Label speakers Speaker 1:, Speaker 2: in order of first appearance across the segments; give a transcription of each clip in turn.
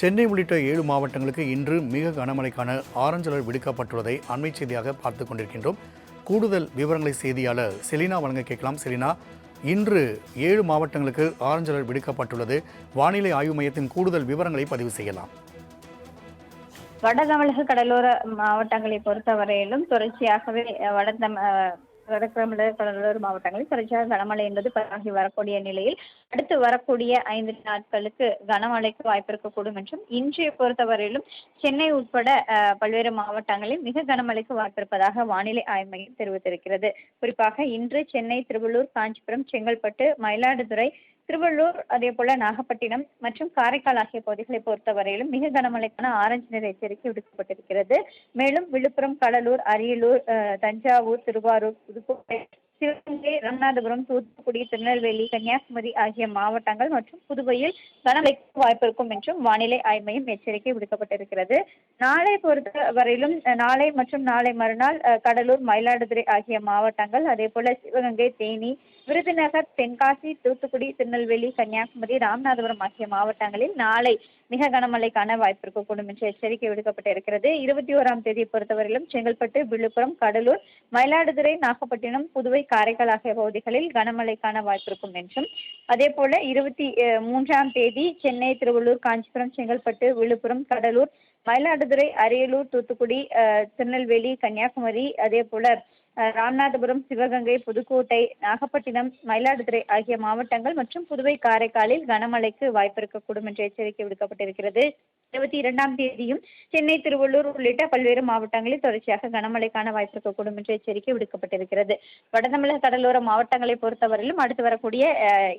Speaker 1: சென்னை உள்ளிட்ட ஏழு மாவட்டங்களுக்கு இன்று மிக கனமழைக்கான ஆரஞ்சு அலர்ட் விடுக்கப்பட்டுள்ளதை அண்மை செய்தியாக பார்த்து கொண்டிருக்கின்றோம் கூடுதல் விவரங்களை செய்தியாளர் செலினா வழங்க கேட்கலாம் செலினா இன்று ஏழு மாவட்டங்களுக்கு ஆரஞ்சு அலர்ட் விடுக்கப்பட்டுள்ளது வானிலை ஆய்வு மையத்தின் கூடுதல் விவரங்களை பதிவு செய்யலாம்
Speaker 2: வட தமிழக கடலோர மாவட்டங்களை பொறுத்தவரையிலும் தொடர்ச்சியாகவே வட வடக்குமலர் கடலூர் மாவட்டங்களில் தொடர்ச்சியாக கனமழை என்பது பதிவாகி வரக்கூடிய நிலையில் அடுத்து வரக்கூடிய ஐந்து நாட்களுக்கு கனமழைக்கு வாய்ப்பு இருக்கக்கூடும் என்றும் இன்றைய பொறுத்தவரையிலும் சென்னை உட்பட பல்வேறு மாவட்டங்களில் மிக கனமழைக்கு வாய்ப்பிருப்பதாக வானிலை ஆய்வு மையம் தெரிவித்திருக்கிறது குறிப்பாக இன்று சென்னை திருவள்ளூர் காஞ்சிபுரம் செங்கல்பட்டு மயிலாடுதுறை திருவள்ளூர் அதே போல நாகப்பட்டினம் மற்றும் காரைக்கால் ஆகிய பகுதிகளை பொறுத்தவரையிலும் மிக கனமழைக்கான ஆரஞ்சு நிற எச்சரிக்கை விடுக்கப்பட்டிருக்கிறது மேலும் விழுப்புரம் கடலூர் அரியலூர் தஞ்சாவூர் திருவாரூர் புதுக்கோட்டை சிவகங்கை ராமநாதபுரம் தூத்துக்குடி திருநெல்வேலி கன்னியாகுமரி ஆகிய மாவட்டங்கள் மற்றும் புதுவையில் கனமழைக்கு வாய்ப்பு இருக்கும் என்றும் வானிலை ஆய்வு மையம் எச்சரிக்கை விடுக்கப்பட்டிருக்கிறது நாளை பொறுத்த வரையிலும் நாளை மற்றும் நாளை மறுநாள் கடலூர் மயிலாடுதுறை ஆகிய மாவட்டங்கள் அதே போல சிவகங்கை தேனி விருதுநகர் தென்காசி தூத்துக்குடி திருநெல்வேலி கன்னியாகுமரி ராமநாதபுரம் ஆகிய மாவட்டங்களில் நாளை மிக கனமழைக்கான வாய்ப்பு இருக்கக்கூடும் என்று எச்சரிக்கை விடுக்கப்பட்டு இருக்கிறது இருபத்தி ஓராம் தேதியை பொறுத்தவரையிலும் செங்கல்பட்டு விழுப்புரம் கடலூர் மயிலாடுதுறை நாகப்பட்டினம் புதுவை காரைக்கால் ஆகிய பகுதிகளில் கனமழைக்கான வாய்ப்பு இருக்கும் என்றும் அதே போல இருபத்தி மூன்றாம் தேதி சென்னை திருவள்ளூர் காஞ்சிபுரம் செங்கல்பட்டு விழுப்புரம் கடலூர் மயிலாடுதுறை அரியலூர் தூத்துக்குடி திருநெல்வேலி கன்னியாகுமரி அதே போல ராமநாதபுரம் சிவகங்கை புதுக்கோட்டை நாகப்பட்டினம் மயிலாடுதுறை ஆகிய மாவட்டங்கள் மற்றும் புதுவை காரைக்காலில் கனமழைக்கு வாய்ப்பு இருக்கக்கூடும் என்று எச்சரிக்கை விடுக்கப்பட்டிருக்கிறது இருபத்தி இரண்டாம் தேதியும் சென்னை திருவள்ளூர் உள்ளிட்ட பல்வேறு மாவட்டங்களில் தொடர்ச்சியாக கனமழைக்கான வாய்ப்பு இருக்கக்கூடும் என்று எச்சரிக்கை விடுக்கப்பட்டிருக்கிறது வடதமிழக கடலோர மாவட்டங்களை பொறுத்தவரையிலும் அடுத்து வரக்கூடிய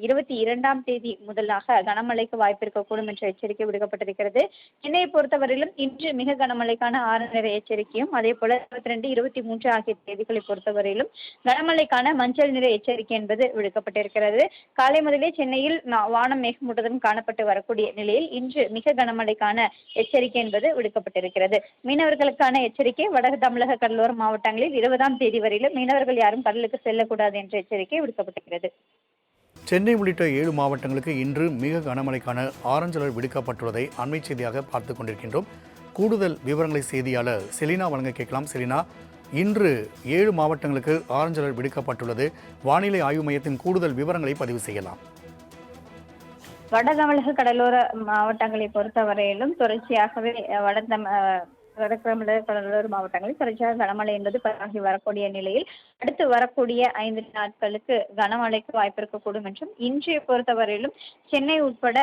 Speaker 2: இருபத்தி இரண்டாம் தேதி முதலாக கனமழைக்கு வாய்ப்பு இருக்கக்கூடும் என்ற எச்சரிக்கை விடுக்கப்பட்டிருக்கிறது சென்னையை பொறுத்தவரையிலும் இன்று மிக கனமழைக்கான ஆறு நிற எச்சரிக்கையும் அதே போல இருபத்தி ரெண்டு இருபத்தி மூன்று ஆகிய தேதிகளை பொறுத்தவரையிலும் கனமழைக்கான மஞ்சள் நிற எச்சரிக்கை என்பது விடுக்கப்பட்டிருக்கிறது காலை முதலே சென்னையில் வானம் மேகமூட்டதும் காணப்பட்டு வரக்கூடிய நிலையில் இன்று மிக கனமழைக்கான மீனவர்களுக்கான எச்சரிக்கை என்பது விடுக்கப்பட்டிருக்கிறது மீனவர்களுக்கான எச்சரிக்கை வட தமிழக கடலோர மாவட்டங்களில் இருபதாம் தேதி வரையிலும் மீனவர்கள் யாரும் கடலுக்கு செல்லக்கூடாது என்ற எச்சரிக்கை விடுக்கப்பட்டிருக்கிறது சென்னை உள்ளிட்ட ஏழு மாவட்டங்களுக்கு இன்று மிக கனமழைக்கான ஆரஞ்சு அலர்ட் விடுக்கப்பட்டுள்ளதை அண்மை செய்தியாக பார்த்து கொண்டிருக்கின்றோம் கூடுதல் விவரங்களை செய்தியாளர் செலினா வழங்க கேட்கலாம் செலினா இன்று ஏழு மாவட்டங்களுக்கு ஆரஞ்சு அலர்ட் விடுக்கப்பட்டுள்ளது வானிலை ஆய்வு மையத்தின் கூடுதல் விவரங்களை பதிவு செய்யலாம் வடதமிழக கடலோர மாவட்டங்களை பொறுத்தவரையிலும் தொடர்ச்சியாகவே வட தமி கடலோர மாவட்டங்களில் தொடர்ச்சியாக கனமழை என்பது பதிவாகி வரக்கூடிய நிலையில் அடுத்து வரக்கூடிய ஐந்து நாட்களுக்கு கனமழைக்கு வாய்ப்பு இருக்கக்கூடும் என்றும் இன்றைய பொறுத்தவரையிலும் சென்னை உட்பட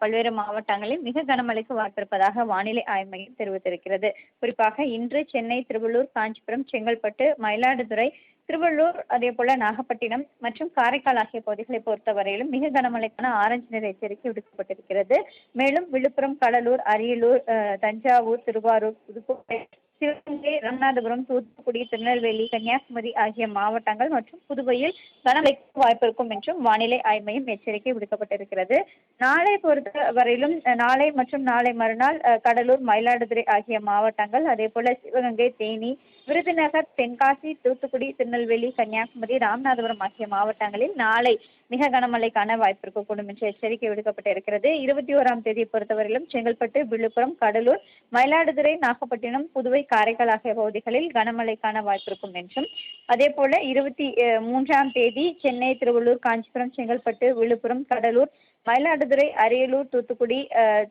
Speaker 2: பல்வேறு மாவட்டங்களில் மிக கனமழைக்கு வாய்ப்பிருப்பதாக வானிலை ஆய்வு மையம் தெரிவித்திருக்கிறது குறிப்பாக இன்று சென்னை திருவள்ளூர் காஞ்சிபுரம் செங்கல்பட்டு மயிலாடுதுறை திருவள்ளூர் அதே போல நாகப்பட்டினம் மற்றும் காரைக்கால் ஆகிய பகுதிகளை பொறுத்தவரையிலும் மிக கனமழைக்கான ஆரஞ்சு நிற எச்சரிக்கை விடுக்கப்பட்டிருக்கிறது மேலும் விழுப்புரம் கடலூர் அரியலூர் தஞ்சாவூர் திருவாரூர் புதுக்கோட்டை சிவகங்கை ராமநாதபுரம் தூத்துக்குடி திருநெல்வேலி கன்னியாகுமரி ஆகிய மாவட்டங்கள் மற்றும் புதுவையில் கனமழைக்கு வாய்ப்பு இருக்கும் என்றும் வானிலை ஆய்வு மையம் எச்சரிக்கை விடுக்கப்பட்டிருக்கிறது நாளை பொறுத்த வரையிலும் நாளை மற்றும் நாளை மறுநாள் கடலூர் மயிலாடுதுறை ஆகிய மாவட்டங்கள் அதே போல சிவகங்கை தேனி விருதுநகர் தென்காசி தூத்துக்குடி திருநெல்வேலி கன்னியாகுமரி ராமநாதபுரம் ஆகிய மாவட்டங்களில் நாளை மிக கனமழைக்கான வாய்ப்பு இருக்கக்கூடும் என்று எச்சரிக்கை விடுக்கப்பட்டு இருக்கிறது இருபத்தி ஓராம் தேதியை பொறுத்தவரையிலும் செங்கல்பட்டு விழுப்புரம் கடலூர் மயிலாடுதுறை நாகப்பட்டினம் புதுவை காரைக்கால் ஆகிய பகுதிகளில் கனமழைக்கான வாய்ப்பு இருக்கும் என்றும் அதே போல இருபத்தி மூன்றாம் தேதி சென்னை திருவள்ளூர் காஞ்சிபுரம் செங்கல்பட்டு விழுப்புரம் கடலூர் மயிலாடுதுறை அரியலூர் தூத்துக்குடி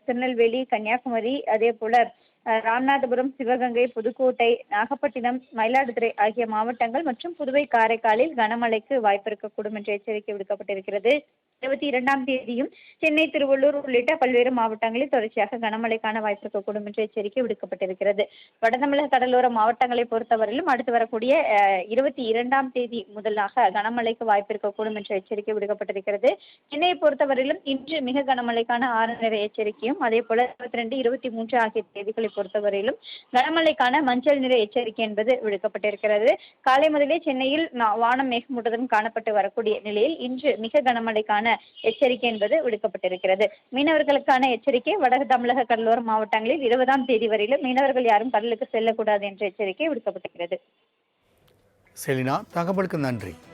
Speaker 2: திருநெல்வேலி கன்னியாகுமரி அதே போல ராமநாதபுரம் சிவகங்கை புதுக்கோட்டை நாகப்பட்டினம் மயிலாடுதுறை ஆகிய மாவட்டங்கள் மற்றும் புதுவை காரைக்காலில் கனமழைக்கு வாய்ப்பு இருக்கக்கூடும் என்று எச்சரிக்கை விடுக்கப்பட்டிருக்கிறது இருபத்தி இரண்டாம் தேதியும் சென்னை திருவள்ளூர் உள்ளிட்ட பல்வேறு மாவட்டங்களில் தொடர்ச்சியாக கனமழைக்கான வாய்ப்பு இருக்கக்கூடும் என்று எச்சரிக்கை விடுக்கப்பட்டிருக்கிறது வடதமிழக கடலோர மாவட்டங்களை பொறுத்தவரையிலும் அடுத்து வரக்கூடிய இருபத்தி இரண்டாம் தேதி முதலாக கனமழைக்கு வாய்ப்பு இருக்கக்கூடும் என்ற எச்சரிக்கை விடுக்கப்பட்டிருக்கிறது சென்னையை பொறுத்தவரையிலும் இன்று மிக கனமழைக்கான ஆறு நிற எச்சரிக்கையும் அதே போல இருபத்தி ரெண்டு இருபத்தி மூன்று ஆகிய தேதிகளை பொறுத்தவரையிலும் கனமழைக்கான மஞ்சள் நிற எச்சரிக்கை என்பது விடுக்கப்பட்டிருக்கிறது காலை முதலே சென்னையில் வானம் மேகமூட்டத்துடன் காணப்பட்டு வரக்கூடிய நிலையில் இன்று மிக கனமழைக்கான மீனவர்களுக்கான எச்சரிக்கை என்பது விடுக்கப்பட்டிருக்கிறது மீனவர்களுக்கான எச்சரிக்கை வட தமிழக கடலோர மாவட்டங்களில் இருபதாம் தேதி வரையிலும் மீனவர்கள் யாரும் கடலுக்கு செல்லக்கூடாது என்ற எச்சரிக்கை விடுக்கப்பட்டிருக்கிறது செலினா தகவலுக்கு நன்றி